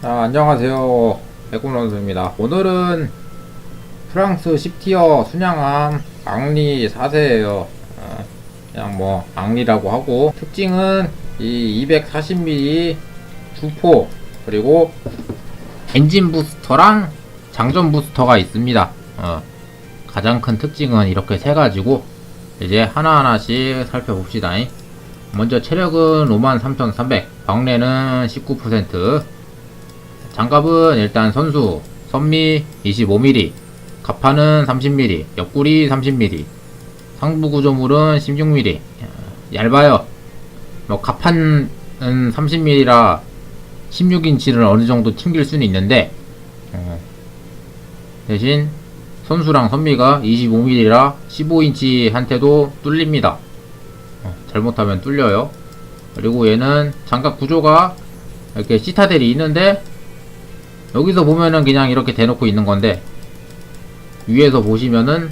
자, 안녕하세요. 백군원수입니다. 오늘은 프랑스 10티어 순양함 앙리 4세예요. 어, 그냥 뭐 앙리라고 하고 특징은 이 240mm 주포 그리고 엔진 부스터랑 장전 부스터가 있습니다. 어, 가장 큰 특징은 이렇게 세 가지고 이제 하나하나씩 살펴봅시다. 먼저 체력은 53,300, 방래는 19%, 장갑은 일단 선수, 선미 25mm, 갑판은 30mm, 옆구리 30mm, 상부 구조물은 16mm. 얇아요. 뭐 갑판은 30mm라 16인치를 어느 정도 튕길 수는 있는데 어, 대신 선수랑 선미가 25mm라 15인치한테도 뚫립니다. 어, 잘못하면 뚫려요. 그리고 얘는 장갑 구조가 이렇게 시타델이 있는데 여기서 보면은 그냥 이렇게 대놓고 있는 건데 위에서 보시면은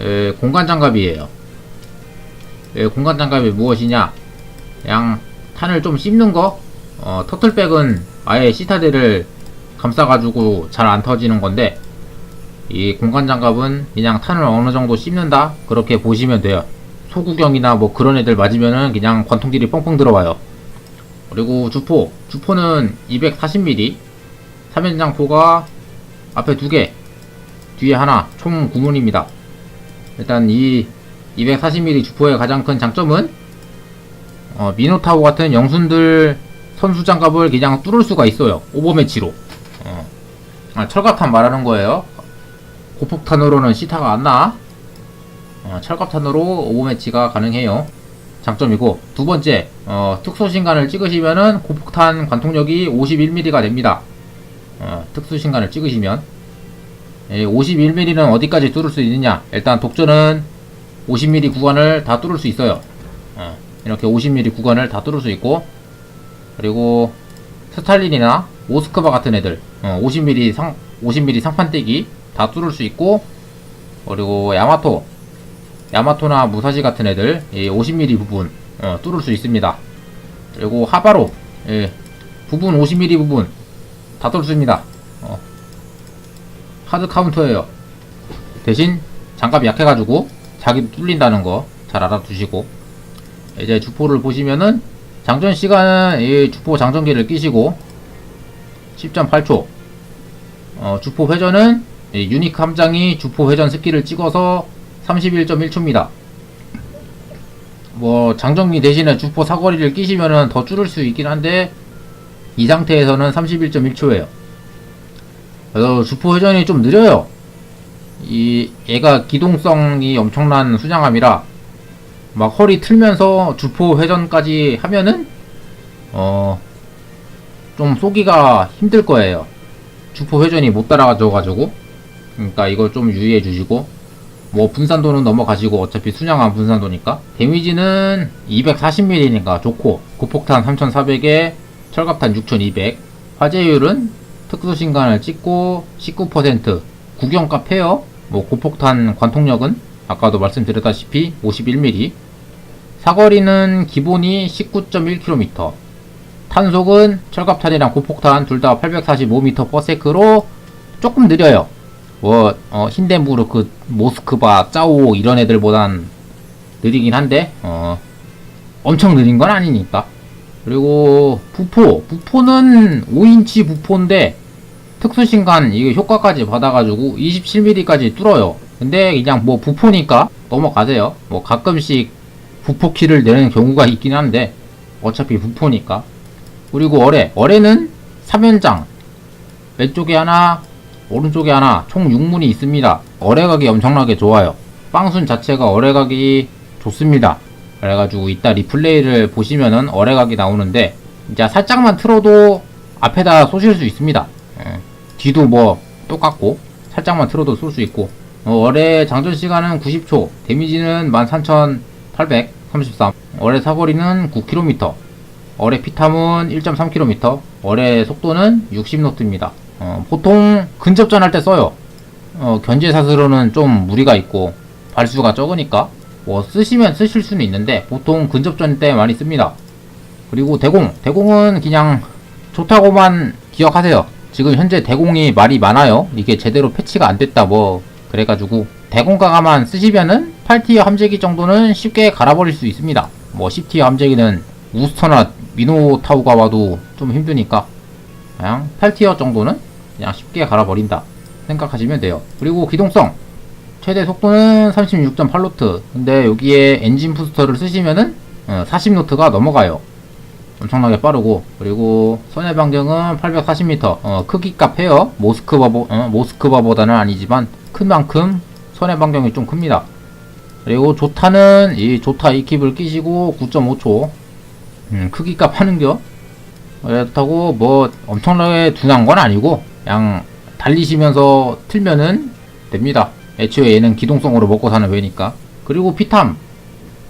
에, 공간 장갑이에요. 에, 공간 장갑이 무엇이냐? 그냥 탄을 좀 씹는 거. 어, 터틀백은 아예 시타델을 감싸가지고 잘 안 터지는 건데 이 공간 장갑은 그냥 탄을 어느 정도 씹는다 그렇게 보시면 돼요. 소구경이나 뭐 그런 애들 맞으면은 그냥 관통질이 뻥뻥 들어와요. 그리고 주포, 주포는 240mm, 3연장포가 앞에 두 개, 뒤에 하나, 총 9문입니다. 일단 이 240mm 주포의 가장 큰 장점은 어, 미노타우 같은 영순들 선수 장갑을 그냥 뚫을 수가 있어요. 오버매치로. 어. 아, 철갑탄 말하는 거예요. 고폭탄으로는 시타가 안 나. 어, 철갑탄으로 오버매치가 가능해요. 장점이고 두 번째 어, 특수신간을 찍으시면은 고폭탄 관통력이 51mm가 됩니다. 어, 특수신간을 찍으시면 예, 51mm는 어디까지 뚫을 수 있느냐 일단 독전은 50mm 구간을 다 뚫을 수 있어요 어, 이렇게 50mm 구간을 다 뚫을 수 있고 그리고 스탈린이나 모스크바 같은 애들 어, 50mm 상 50mm 상판대기 다 뚫을 수 있고 그리고 야마토 야마토나 무사시 같은 애들 이 50mm 부분 어, 뚫을 수 있습니다. 그리고 하바로 예, 부분 50mm 부분 다 뚫습니다. 어, 하드 카운터예요. 대신 장갑이 약해가지고 자기 뚫린다는 거 잘 알아두시고 이제 주포를 보시면은 장전 시간은 이 주포 장전기를 끼시고 10.8초 어, 주포 회전은 이 유니크 함장이 주포 회전 스킬을 찍어서 31.1초입니다. 뭐 장전기 대신에 주포 사거리를 끼시면은 더 줄일 수 있긴 한데 이 상태에서는 31.1초예요. 그래서 주포 회전이 좀 느려요. 이 얘가 기동성이 엄청난 수장함이라 막 허리 틀면서 주포 회전까지 하면은 어 좀 쏘기가 힘들 거예요. 주포 회전이 못 따라가져 가지고 그러니까 이걸 좀 유의해 주시고 뭐 분산도는 넘어가시고 어차피 순양한 분산도니까. 데미지는 240mm니까 좋고 고폭탄 3400에 철갑탄 6200 화재율은 특수신간을 찍고 19% 구경값 해요. 뭐 고폭탄 관통력은 아까도 말씀드렸다시피 51mm 사거리는 기본이 19.1km 탄속은 철갑탄이랑 고폭탄 둘 다 845m/s로 조금 느려요 뭐, 어, 힌덴부르크, 모스크바, 짜오, 이런 애들보단 느리긴 한데, 어, 엄청 느린 건 아니니까. 그리고, 부포. 부포는 5인치 부포인데, 특수신간, 이게 효과까지 받아가지고, 27mm까지 뚫어요. 근데, 그냥 뭐, 부포니까, 넘어가세요. 뭐, 가끔씩, 부포키를 내는 경우가 있긴 한데, 어차피 부포니까. 그리고 어뢰. 어뢰는 3연장. 왼쪽에 하나, 오른쪽에 하나 총 6문이 있습니다. 어뢰각이 엄청나게 좋아요. 빵순 자체가 어뢰각이 좋습니다. 그래가지고 이따 리플레이를 보시면은 어뢰각이 나오는데 이제 살짝만 틀어도 앞에다 쏘실 수 있습니다. 예. 뒤도 뭐 똑같고 살짝만 틀어도 쏠 수 있고 어, 어뢰 장전 시간은 90초 데미지는 13,833 어뢰 사거리는 9km 어뢰 피탐은 1.3km 어뢰 속도는 60노트입니다. 어, 보통 근접전 할 때 써요. 어, 견제 사슬로는 좀 무리가 있고 발수가 적으니까 뭐 쓰시면 쓰실 수는 있는데 보통 근접전 때 많이 씁니다. 그리고 대공, 대공은 그냥 좋다고만 기억하세요. 지금 현재 대공이 말이 많아요. 이게 제대로 패치가 안 됐다 뭐 그래가지고 대공 강화만 쓰시면은 8티어 함재기 정도는 쉽게 갈아버릴 수 있습니다. 뭐 10티어 함재기는 우스터나 미노타우가 와도 좀 힘드니까 그냥 8티어 정도는 그냥 쉽게 갈아버린다 생각하시면 돼요. 그리고 기동성. 최대 속도는 36.8노트. 근데 여기에 엔진 부스터를 쓰시면은 40노트가 넘어가요. 엄청나게 빠르고. 그리고 손해 반경은 840m 어, 크기값 해요. 모스크바보 어, 모스크바보다는 아니지만 큰 만큼 손해 반경이 좀 큽니다. 그리고 조타는 이 조타 이킵을 끼시고 9.5초. 음, 크기값 하는겨. 그렇다고 뭐 엄청나게 둔한 건 아니고 그냥 달리시면서 틀면은 됩니다 애초에 얘는 기동성으로 먹고 사는 외니까 그리고 피탐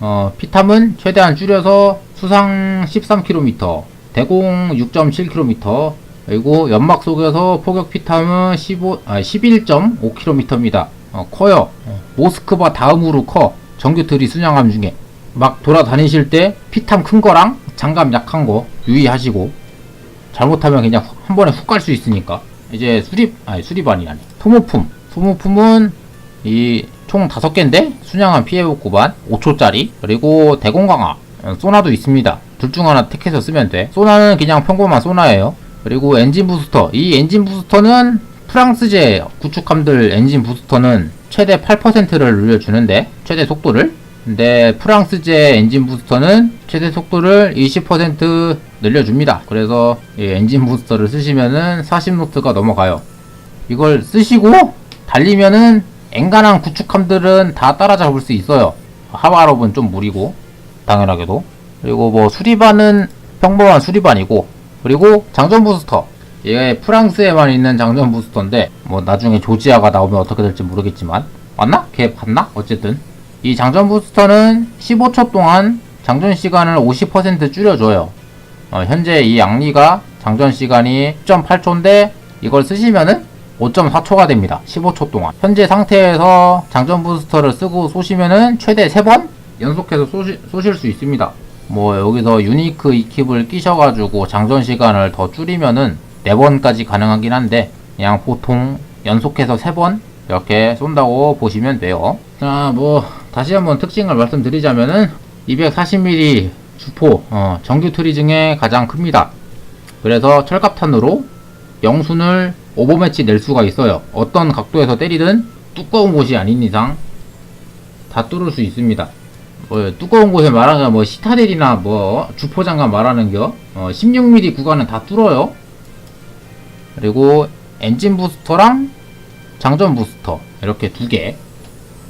어, 피탐은 최대한 줄여서 수상 13km, 대공 6.7km, 그리고 연막 속에서 포격 피탐은 15, 아, 11.5km입니다. 어, 커요. 어, 모스크바 다음으로 커. 정규 트리 순양함 중에. 막 돌아다니실 때 피탐 큰 거랑 장갑 약한 거 유의하시고 잘못하면 그냥 한 번에 훅 갈 수 있으니까 이제 수립 아니 수립안이 아니. 소모품. 소모품은 이 총 5개인데 순양한 피해복구반 5초짜리 그리고 대공 강화 어, 소나도 있습니다. 둘 중 하나 택해서 쓰면 돼. 소나는 그냥 평범한 소나예요. 그리고 엔진 부스터. 이 엔진 부스터는 프랑스제 구축함들 엔진 부스터는 최대 8%를 늘려주는데 최대 속도를 근데 프랑스제 엔진 부스터는 최대 속도를 20% 늘려줍니다 그래서 이 엔진 부스터를 쓰시면은 40노트가 넘어가요 이걸 쓰시고 달리면은 엔간한 구축함들은 다 따라잡을 수 있어요. 하바롭은 좀 무리고 당연하게도 그리고 뭐 수리반은 평범한 수리반이고 그리고 장전 부스터 얘 프랑스에만 있는 장전 부스터인데 뭐 나중에 조지아가 나오면 어떻게 될지 모르겠지만 맞나? 걔 봤나? 어쨌든 이 장전 부스터는 15초 동안 장전 시간을 50% 줄여줘요. 어, 현재 이 양리가 장전 시간이 10.8초인데 이걸 쓰시면은 5.4초가 됩니다. 15초 동안. 현재 상태에서 장전 부스터를 쓰고 쏘시면은 최대 3번 연속해서 쏘시, 쏘실 수 있습니다. 뭐 여기서 유니크 이킵을 끼셔가지고 장전 시간을 더 줄이면은 4번까지 가능하긴 한데 그냥 보통 연속해서 3번 이렇게 쏜다고 보시면 돼요. 자, 뭐 다시 한번 특징을 말씀드리자면은 240mm 주포 어, 정규 트리 중에 가장 큽니다. 그래서 철갑탄으로 영순을 오버매치 낼 수가 있어요. 어떤 각도에서 때리든 두꺼운 곳이 아닌 이상 다 뚫을 수 있습니다. 뭐 두꺼운 곳에 말하는 뭐 시타델이나 뭐 주포장갑 말하는겨 어, 16mm 구간은 다 뚫어요. 그리고 엔진 부스터랑 장전 부스터 이렇게 두 개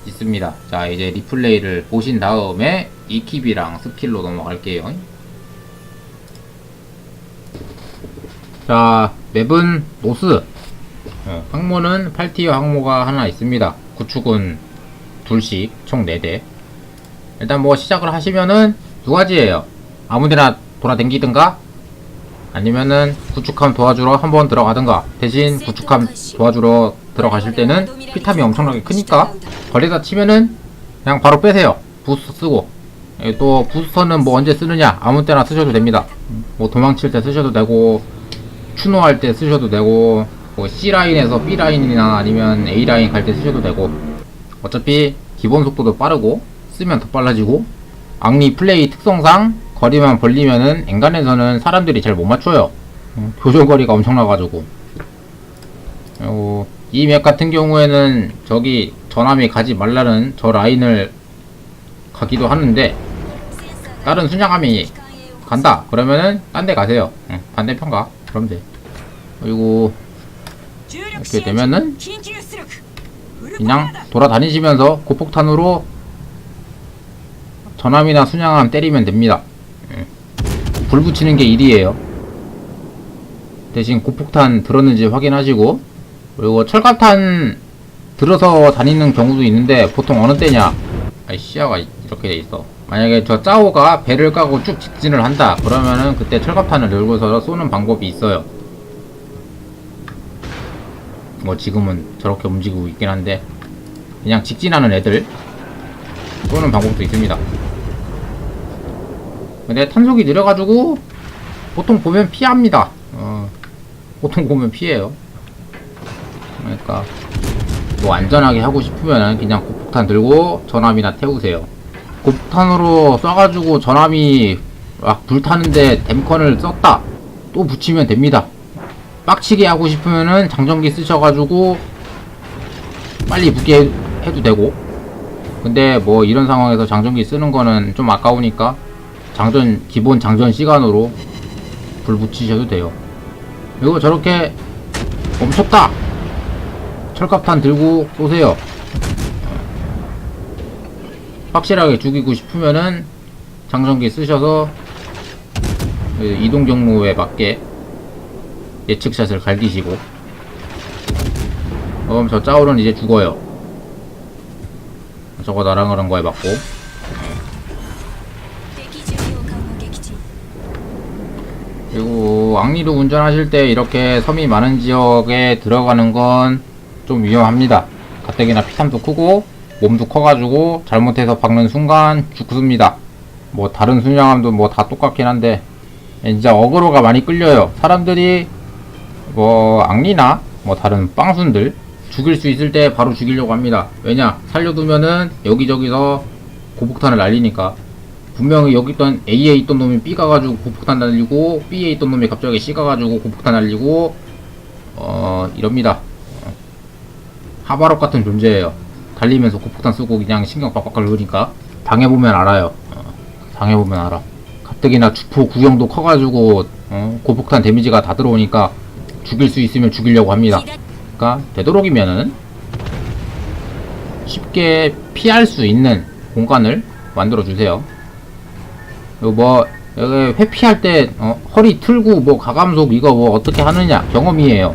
있습니다. 자 이제 리플레이를 보신 다음에 이킵이랑 스킬로 넘어갈게요. 자 맵은 노스 어, 항모는 8티어 항모가 하나 있습니다. 구축은 둘씩 총 4대. 일단 뭐 시작을 하시면은 두 가지예요. 아무데나 돌아댕기든가 아니면은 구축함 도와주러 한번 들어가든가 대신 구축함 도와주러 들어가실 때는 피탐이 엄청나게 크니까 걸리다 치면은 그냥 바로 빼세요. 부스터 쓰고. 예, 또 부스터는 뭐 언제 쓰느냐? 아무 때나 쓰셔도 됩니다. 뭐 도망칠 때 쓰셔도 되고 추노할 때 쓰셔도 되고 뭐 C라인에서 B라인이나 아니면 A라인 갈 때 쓰셔도 되고. 어차피 기본 속도도 빠르고 쓰면 더 빨라지고 악리 플레이 특성상 거리만 벌리면은 엔간에서는 사람들이 잘 못 맞춰요. 음, 교정 거리가 엄청나가지고. 그리고 이 맵 같은 경우에는 저기 전함이 가지 말라는 저 라인을 가기도 하는데 다른 순양함이 간다 그러면은 딴 데 가세요 응, 반대편 가 그럼 돼 그리고 이렇게 되면은 그냥 돌아다니시면서 고폭탄으로 전함이나 순양함 때리면 됩니다. 예. 불 붙이는 게 일이에요. 대신 고폭탄 들었는지 확인하시고 그리고 철갑탄 들어서 다니는 경우도 있는데 보통 어느 때냐? 아이 시야가 이렇게 돼 있어. 만약에 저 짜오가 배를 까고 쭉 직진을 한다. 그러면은 그때 철갑탄을 들고서 쏘는 방법이 있어요. 뭐 지금은 저렇게 움직이고 있긴 한데 그냥 직진하는 애들 쏘는 방법도 있습니다. 근데 탄속이 느려가지고 보통 보면 피합니다. 어, 보통 보면 피해요. 그러니까 뭐 안전하게 하고 싶으면 그냥 고폭탄 들고 전함이나 태우세요. 고폭탄으로 쏴가지고 전함이 막 불타는데 댐컨을 썼다. 또 붙이면 됩니다. 빡치게 하고 싶으면은 장전기 쓰셔가지고 빨리 붙게 해- 해도 되고. 근데 뭐 이런 상황에서 장전기 쓰는 거는 좀 아까우니까 장전 기본 장전 시간으로 불 붙이셔도 돼요. 그리고 저렇게 멈췄다. 철갑탄 들고 쏘세요. 확실하게 죽이고 싶으면은 장전기 쓰셔서 그 이동 경로에 맞게 예측샷을 갈기시고. 어, 그럼 저 짜오른 이제 죽어요. 저거 나랑 그런 거에 맞고. 그리고 악리로 운전하실 때 이렇게 섬이 많은 지역에 들어가는 건 좀 위험합니다. 가뜩이나 피탐도 크고 몸도 커가지고 잘못해서 박는 순간 죽습니다. 뭐 다른 순양함도 뭐 다 똑같긴 한데 진짜 어그로가 많이 끌려요. 사람들이 뭐 앙리나 뭐 다른 빵순들 죽일 수 있을 때 바로 죽이려고 합니다. 왜냐 살려두면은 여기저기서 고폭탄을 날리니까 분명히 여기 있던 A에 있던 놈이 B 가가지고 고폭탄 날리고 B에 있던 놈이 갑자기 C 가가지고 고폭탄 날리고 어 이럽니다. 어. 하바롭 같은 존재예요. 달리면서 고폭탄 쓰고 그냥 신경 빡빡 긁으니까 당해보면 알아요. 어, 당해보면 알아. 가뜩이나 주포 구경도 커가지고 어, 고폭탄 데미지가 다 들어오니까 죽일 수 있으면 죽이려고 합니다. 左 그러니까 되도록이면은 쉽게 피할 수 있는 공간을 만들어 주세요. 뭐 여기 회피할 때 어, 허리 틀고 뭐 가감속 이거 뭐 어떻게 하느냐 경험이에요.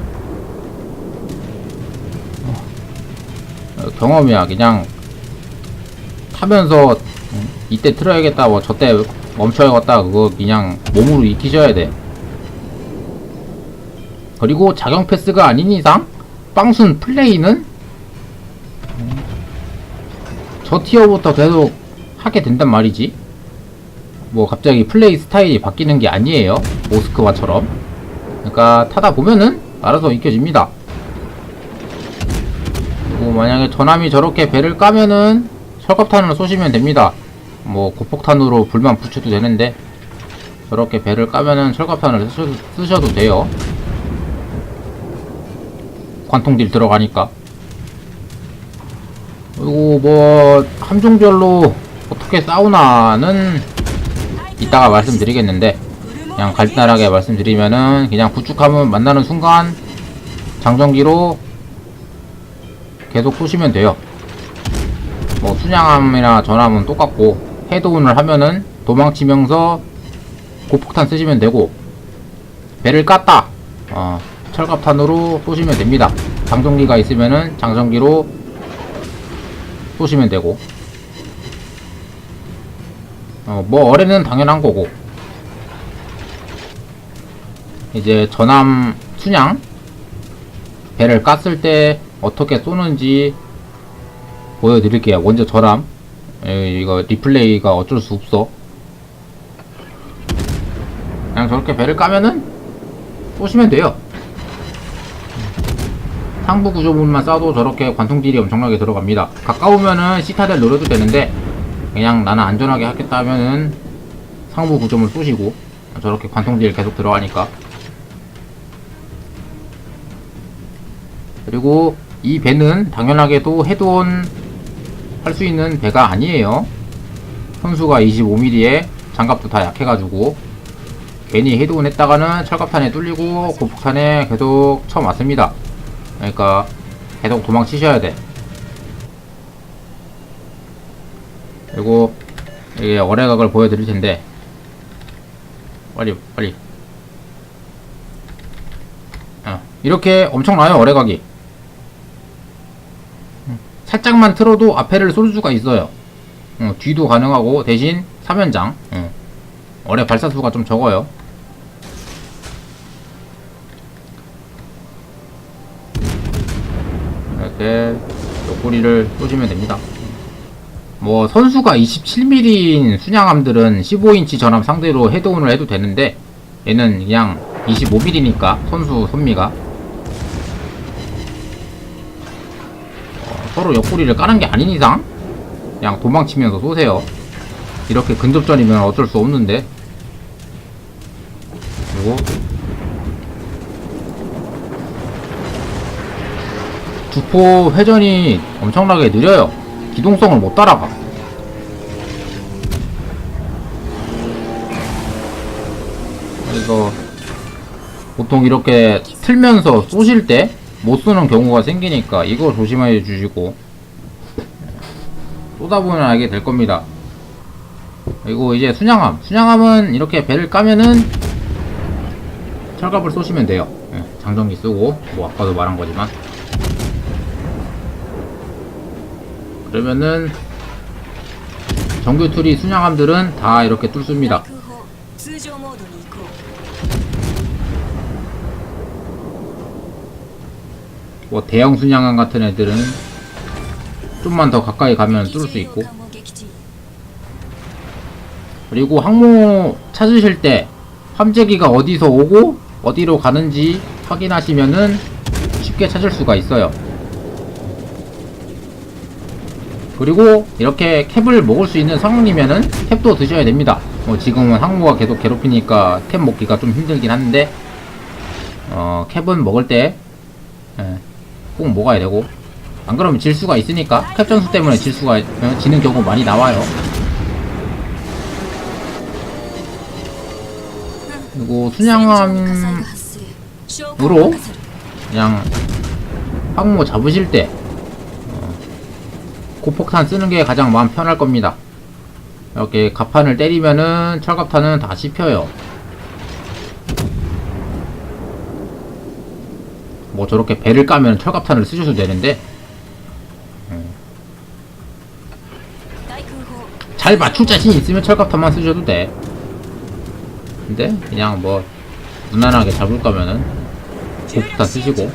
경험이야 그냥 타면서 음, 이때 틀어야겠다 뭐 저때 멈춰야겠다 그거 그냥 몸으로 익히셔야 돼. 그리고 자경 패스가 아닌 이상 빵순 플레이는 음, 저 티어부터 계속 하게 된단 말이지. 뭐 갑자기 플레이 스타일이 바뀌는 게 아니에요. 모스크바처럼. 그러니까 타다 보면은 알아서 익혀집니다. 만약에 전함이 저렇게 배를 까면은 철갑탄으로 쏘시면 됩니다. 뭐 고폭탄으로 불만 붙여도 되는데 저렇게 배를 까면은 철갑탄을 쓰셔도, 쓰셔도 돼요. 관통딜 들어가니까. 그리고 뭐 함종별로 어떻게 싸우나는 이따가 말씀드리겠는데 그냥 간단하게 말씀드리면은 그냥 구축하면 만나는 순간 장전기로 계속 쏘시면 돼요. 뭐 순양함이나 전함은 똑같고 헤드온을 하면은 도망치면서 고폭탄 쓰시면 되고 배를 깠다 어, 철갑탄으로 쏘시면 됩니다. 장전기가 있으면은 장전기로 쏘시면 되고 어, 뭐 어뢰는 당연한 거고 이제 전함 순양 배를 깠을 때 어떻게 쏘는지 보여드릴게요. 먼저 전함 에, 이거 리플레이가 어쩔 수 없어. 그냥 저렇게 배를 까면은 쏘시면 돼요. 상부 구조물만 쏴도 저렇게 관통딜이 엄청나게 들어갑니다. 가까우면은 시타델 노려도 되는데 그냥 나는 안전하게 하겠다 하면은 상부 구조물 쏘시고 저렇게 관통딜 계속 들어가니까 그리고 이 배는 당연하게도 헤드온 할수 있는 배가 아니에요. 선수가 25mm에 장갑도 다 약해가지고 괜히 헤드온 했다가는 철갑탄에 뚫리고 고폭탄에 계속 쳐맞습니다. 그러니까 계속 도망치셔야 돼. 그리고 이게 어뢰각을 보여드릴 텐데 빨리 빨리 어, 이렇게 엄청나요 음, 살짝만 틀어도 앞에를 쏠 수가 있어요. 어, 뒤도 가능하고 대신 3연장. 어, 어뢰 발사수가 좀 적어요. 이렇게 옆구리를 쏘시면 됩니다. 뭐 선수가 27mm인 순양함들은 15인치 전함 상대로 헤드온을 해도 되는데 얘는 그냥 25mm니까 선수 선미가 서로 옆구리를 까는 게 아닌 이상 그냥 도망치면서 쏘세요. 이렇게 근접전이면 어쩔 수 없는데. 그리고 주포 회전이 엄청나게 느려요. 기동성을 못 따라가. 그래서 보통 이렇게 틀면서 쏘실 때 못 쏘는 경우가 생기니까 이거 조심해 주시고 쏘다 보면 알게 될 겁니다. 그리고 이제 순양함. 순양함은 이렇게 배를 까면은 철갑을 쏘시면 돼요. 예, 장전기 쓰고. 뭐 아까도 말한 거지만. 그러면은 정규 툴이 순양함들은 다 이렇게 뚫습니다 뭐 대형 순양함 같은 애들은 좀만 더 가까이 가면 쏠 수 있고. 그리고 항모 찾으실 때 함재기가 어디서 오고 어디로 가는지 확인하시면은 쉽게 찾을 수가 있어요. 그리고 이렇게 캡을 먹을 수 있는 상황이면은 캡도 드셔야 됩니다. 뭐 지금은 항모가 계속 괴롭히니까 캡 먹기가 좀 힘들긴 한데 어 캡은 먹을 때 예, 꼭 먹어야 되고. 안 그러면 질 수가 있으니까 캡 전수 때문에 질 수가 어, 지는 경우 많이 나와요. 그리고 순양함으로 그냥 항모 잡으실 때 어, 고폭탄 쓰는 게 가장 마음 편할 겁니다. 이렇게 갑판을 때리면은 철갑탄은 다 씹혀요. 뭐 저렇게 배를 까면 철갑탄을 쓰셔도 되는데 음. 잘 맞출 자신 있으면 철갑탄만 쓰셔도 돼. 근데 그냥 뭐 무난하게 잡을 거면은 고프탄 쓰시고.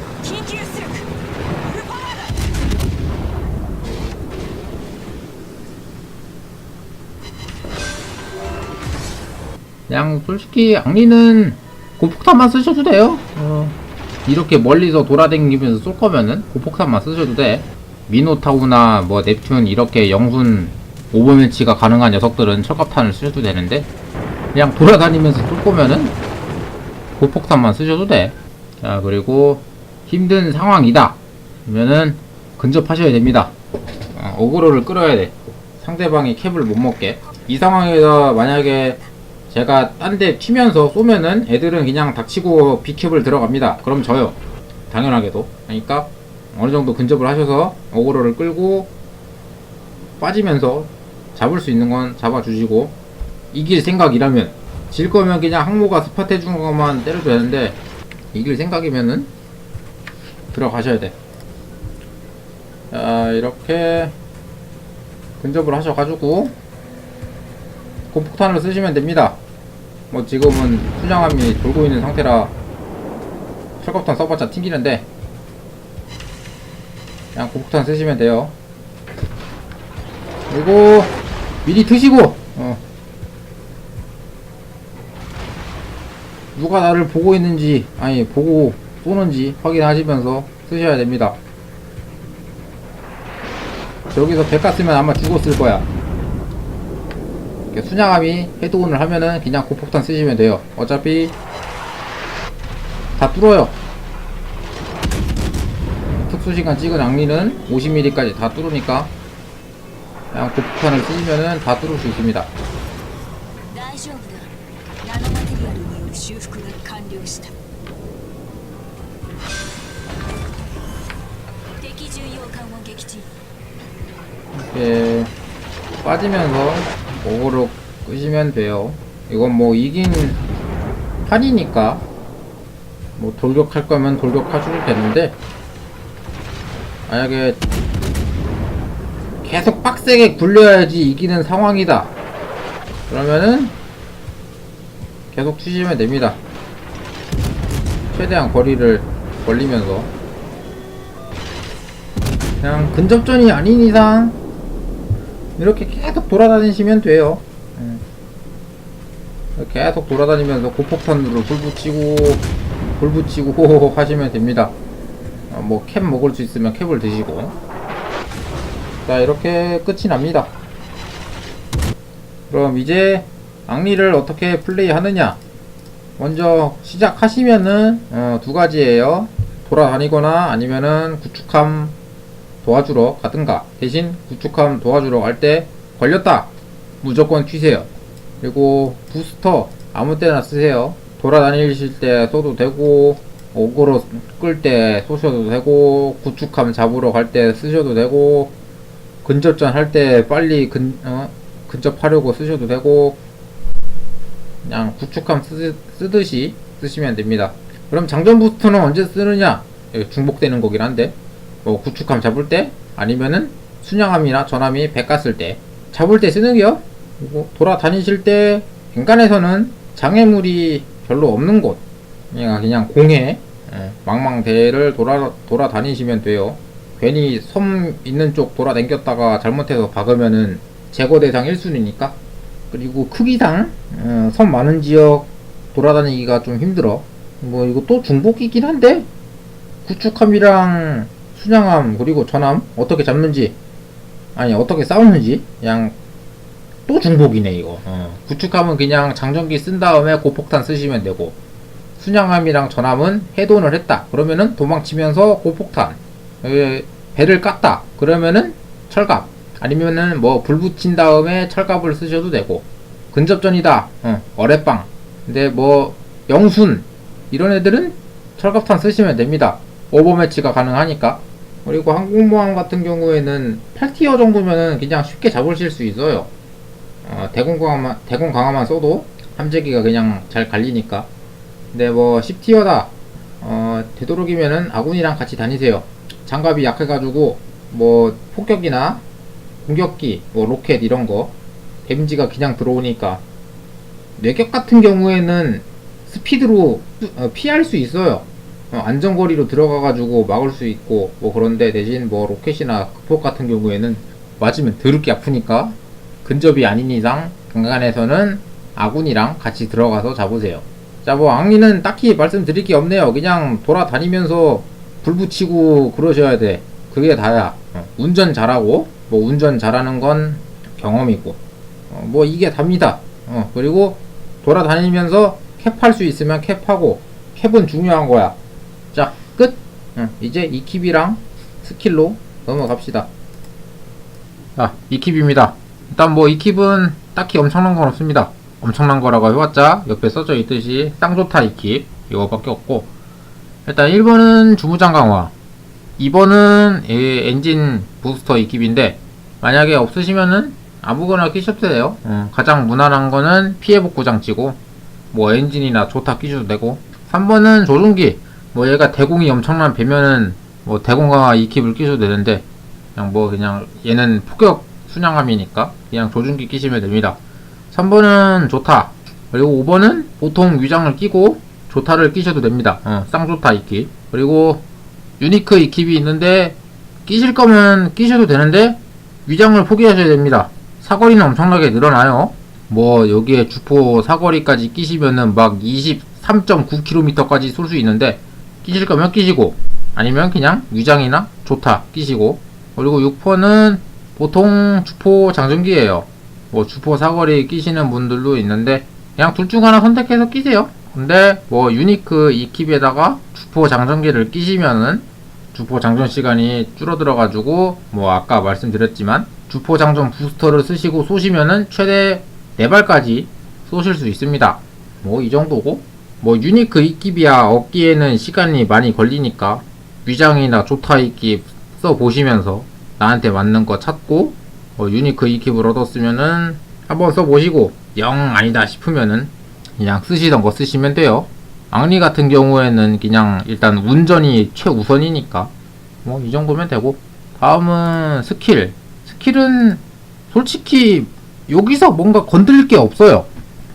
그냥 솔직히 악리는 그 고폭탄만 쓰셔도 돼요. 어. 이렇게 멀리서 돌아다니면서 쏠 거면은 고폭탄만 쓰셔도 돼. 미노타우나 뭐 넵튠 이렇게 영순 오버매치가 가능한 녀석들은 철갑탄을 쓰셔도 되는데 그냥 돌아다니면서 쏠 거면은 고폭탄만 쓰셔도 돼. 자 그리고 힘든 상황이다. 그러면은 근접하셔야 됩니다. 어, 어그로를 끌어야 돼. 상대방이 캡을 못 먹게. 이 상황에서 만약에 제가 딴 데 튀면서 쏘면은 애들은 그냥 닥치고 비캡을 들어갑니다. 그럼 져요. 당연하게도. 그러니까 어느 정도 근접을 하셔서 어그로를 끌고 빠지면서 잡을 수 있는 건 잡아주시고 이길 생각이라면 질 거면 그냥 항모가 스팟 해준 것만 때려도 되는데 이길 생각이면은 들어가셔야 돼. 자 이렇게 근접을 하셔가지고 고폭탄을 쓰시면 됩니다. 뭐 지금은 순양함이 돌고 있는 상태라 철갑탄 써봤자 튕기는데 그냥 고폭탄 쓰시면 돼요. 그리고 미리 드시고 어. 누가 나를 보고 있는지 아니 보고 쏘는지 확인하시면서 쓰셔야 됩니다. 저기서 백가 쓰면 아마 죽었을 거야. 순양함이 헤드온을 하면은 그냥 고폭탄 쓰시면 돼요. 어차피 다 뚫어요. 특수시간 찍은 악리는 50mm까지 다 뚫으니까 그냥 고폭탄을 쓰시면은 다 뚫을 수 있습니다. 이렇게 빠지면서 오버로 끄시면 돼요. 이건 뭐 이긴 판이니까 뭐 돌격할 거면 돌격하셔도 되는데 만약에 계속 빡세게 굴려야지 이기는 상황이다. 그러면은 계속 치시면 됩니다. 최대한 거리를 벌리면서 그냥 근접전이 아닌 이상 이렇게 계속 돌아다니시면 돼요. 음. 계속 돌아다니면서 고폭탄으로 불 붙이고 불 붙이고 하시면 됩니다. 어, 뭐캡 먹을 수 있으면 캡을 드시고 자 이렇게 끝이 납니다. 그럼 이제 악리를 어떻게 플레이 하느냐? 먼저 시작하시면은 어, 두 가지예요. 돌아다니거나 아니면은 구축함 도와주러 가든가 대신 구축함 도와주러 갈 때 걸렸다 무조건 튀세요. 그리고 부스터 아무 때나 쓰세요. 돌아다니실 때 써도 되고 옥으로 끌 때 쏘셔도 되고 구축함 잡으러 갈 때 쓰셔도 되고 근접전 할 때 빨리 근, 어, 근접하려고 쓰셔도 되고 그냥 구축함 쓰, 쓰듯이 쓰시면 됩니다. 그럼 장전 부스터는 언제 쓰느냐? 중복되는 거긴 한데 뭐 구축함 잡을 때 아니면은 순양함이나 전함이 배 깠을 때 잡을 때 쓰는 게요. 그리고 돌아다니실 때 갱간에서는 장애물이 별로 없는 곳 그냥 그냥 공해 예, 망망대해를 돌아 돌아다니시면 돼요. 괜히 섬 있는 쪽 돌아다녔다가 잘못해서 박으면은 제거 대상 1순위니까 그리고 크기상 어, 섬 많은 지역 돌아다니기가 좀 힘들어. 뭐 이거 또 중복이긴 한데 구축함이랑 순양함 그리고 전함 어떻게 잡는지 아니 어떻게 싸우는지 그냥 또 중복이네 이거. 어. 구축함은 그냥 장전기 쓴 다음에 고폭탄 쓰시면 되고 순양함이랑 전함은 해돈을 했다. 그러면은 도망치면서 고폭탄 에, 배를 깠다. 그러면은 철갑 아니면은 뭐 불 붙인 다음에 철갑을 쓰셔도 되고 근접전이다. 어, 어뢰빵. 근데 뭐 영순 이런 애들은 철갑탄 쓰시면 됩니다. 오버매치가 가능하니까. 그리고 항공모함 같은 경우에는 8티어 정도면은 그냥 쉽게 잡으실 수 있어요. 어, 대공 강화만 대공 강화만 써도 함재기가 그냥 잘 갈리니까. 근데 뭐 10티어다. 어, 되도록이면은 아군이랑 같이 다니세요. 장갑이 약해가지고 뭐 폭격이나 공격기, 뭐 로켓 이런 거 데미지가 그냥 들어오니까 뇌격 같은 경우에는 스피드로 어, 피할 수 있어요. 어, 안전거리로 들어가가지고 막을 수 있고 뭐 그런데 대신 뭐 로켓이나 극폭 같은 경우에는 맞으면 더럽게 아프니까 근접이 아닌 이상 강간에서는 아군이랑 같이 들어가서 잡으세요. 자, 뭐 악리는 딱히 말씀드릴 게 없네요. 그냥 돌아다니면서 불 붙이고 그러셔야 돼. 그게 다야. 어, 운전 잘하고 뭐 운전 잘하는 건 경험이고 어, 뭐 이게 답니다. 어, 그리고 돌아다니면서 캡할 수 있으면 캡하고 캡은 중요한 거야. 자, 끝. 어, 이제 이 킵이랑 스킬로 넘어갑시다. 자, 이 킵입니다. 일단 뭐 이 킵은 딱히 엄청난 건 없습니다. 엄청난 거라고 해봤자 옆에 써져 있듯이 쌍좋다 이킵 이거밖에 없고 일단 1번은 주무장 강화 2번은 엔진 부스터 이 킵인데 만약에 없으시면은 아무거나 끼셔도 돼요 어, 가장 무난한 거는 피해 복구 장치고 뭐 엔진이나 좋다 끼셔도 되고 3번은 조종기 뭐 얘가 대공이 엄청난 배면은 뭐 대공 강화 이 킵을 끼셔도 되는데 그냥 뭐 그냥 얘는 폭격 순양함이니까 그냥 조준기 끼시면 됩니다. 3번은 좋다 그리고 5번은 보통 위장을 끼고 조타를 끼셔도 됩니다. 어, 쌍조타 이킵. 그리고 유니크 이킵이 있는데 끼실 거면 끼셔도 되는데 위장을 포기하셔야 됩니다. 사거리는 엄청나게 늘어나요. 뭐 여기에 주포 사거리까지 끼시면은 막 23.9km까지 쏠 수 있는데 끼실 거면 끼시고 아니면 그냥 위장이나 조타 끼시고. 그리고 6번은 보통 주포 장전기예요. 뭐 주포 사거리 끼시는 분들도 있는데 그냥 둘 중 하나 선택해서 끼세요. 근데 뭐 유니크 이 킵에다가 주포 장전기를 끼시면은 주포 장전 시간이 줄어들어 가지고 뭐 아까 말씀드렸지만 주포 장전 부스터를 쓰시고 쏘시면은 최대 4발까지 쏘실 수 있습니다. 뭐 이 정도고 뭐 유니크 이킵이야 얻기에는 시간이 많이 걸리니까 위장이나 조타 이킵 써 보시면서 나한테 맞는 거 찾고 어, 유니크 이킵을 얻었으면은 한번 써보시고 영 아니다 싶으면은 그냥 쓰시던 거 쓰시면 돼요. 악리 같은 경우에는 그냥 일단 운전이 최우선이니까 뭐 이 정도면 되고 다음은 스킬 스킬은 솔직히 여기서 뭔가 건드릴 게 없어요.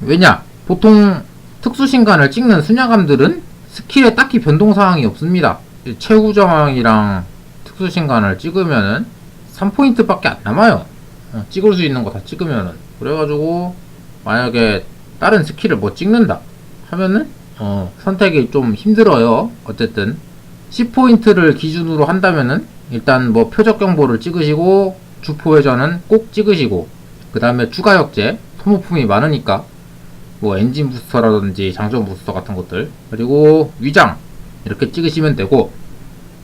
왜냐 보통 특수신간을 찍는 순야감들은 스킬에 딱히 변동사항이 없습니다. 최후정이랑 특수신간을 찍으면은 3포인트밖에 안 남아요. 어, 찍을 수 있는 거 다 찍으면은 그래가지고 만약에 다른 스킬을 뭐 찍는다 하면은 어, 선택이 좀 힘들어요 어쨌든 10포인트를 기준으로 한다면은 일단 뭐 표적 경보를 찍으시고 주포 회전은 꼭 찍으시고 그 다음에 추가 역제 소모품이 많으니까 뭐 엔진 부스터라든지 장전 부스터 같은 것들. 그리고 위장 이렇게 찍으시면 되고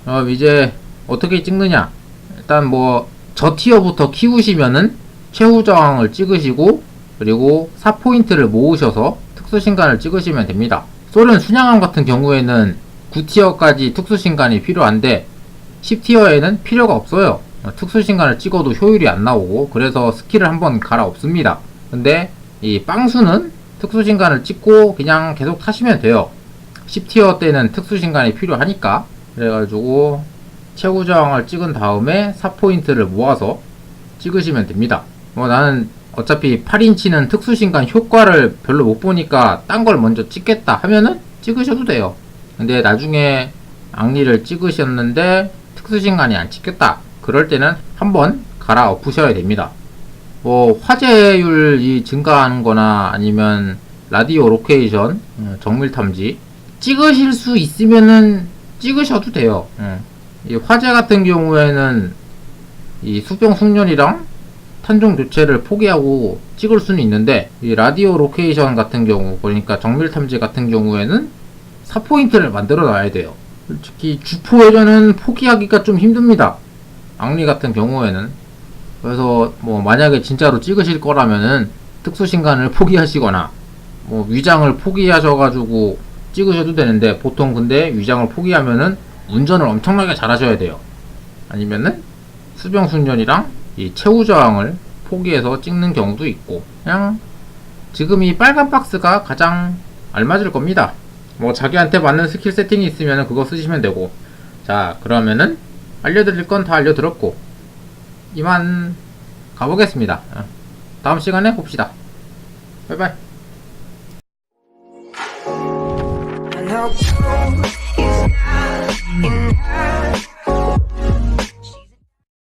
어 이제 어떻게 찍느냐? 일단 뭐 저 티어부터 키우시면은 최후 저항을 찍으시고 그리고 4포인트를 모으셔서 특수 신간을 찍으시면 됩니다. 소련 순양함 같은 경우에는 9티어까지 특수 신간이 필요한데 10티어에는 필요가 없어요. 어, 특수 신간을 찍어도 효율이 안 나오고 그래서 스킬을 한번 갈아 없습니다. 근데 이 빵수는 특수 신간을 찍고 그냥 계속 타시면 돼요. 10티어 때는 특수 신간이 필요하니까. 그래가지고 최고 저항을 찍은 다음에 4포인트를 모아서 찍으시면 됩니다. 뭐 나는 어차피 8인치는 특수 신간 효과를 별로 못 보니까 딴 걸 먼저 찍겠다 하면은 찍으셔도 돼요. 근데 나중에 악리를 찍으셨는데 특수 신간이 안 찍혔다. 그럴 때는 한번 갈아 엎으셔야 됩니다 뭐 화재율이 증가하는 거나 아니면 라디오 로케이션 어, 정밀 탐지 찍으실 수 있으면은 찍으셔도 돼요. 어. 이 화재 같은 경우에는 이 수병 숙련이랑 탄종 교체를 포기하고 찍을 수는 있는데 이 라디오 로케이션 같은 경우 그러니까 정밀 탐지 같은 경우에는 4포인트를 만들어 놔야 돼요. 솔직히 주포 회전은 포기하기가 좀 힘듭니다. 악리 같은 경우에는 그래서 뭐 만약에 진짜로 찍으실 거라면은 특수 신간을 포기하시거나 뭐 위장을 포기하셔가지고 찍으셔도 되는데 보통 근데 위장을 포기하면은 운전을 엄청나게 잘 하셔야 돼요. 아니면은 수병 순전이랑 이 최후 저항을 포기해서 찍는 경우도 있고 그냥 지금 이 빨간 박스가 가장 알맞을 겁니다. 뭐 자기한테 맞는 스킬 세팅이 있으면 그거 쓰시면 되고. 자 그러면은 알려드릴 건 다 알려드렸고 이만 가보겠습니다. 어. 다음 시간에 봅시다. 바이바이.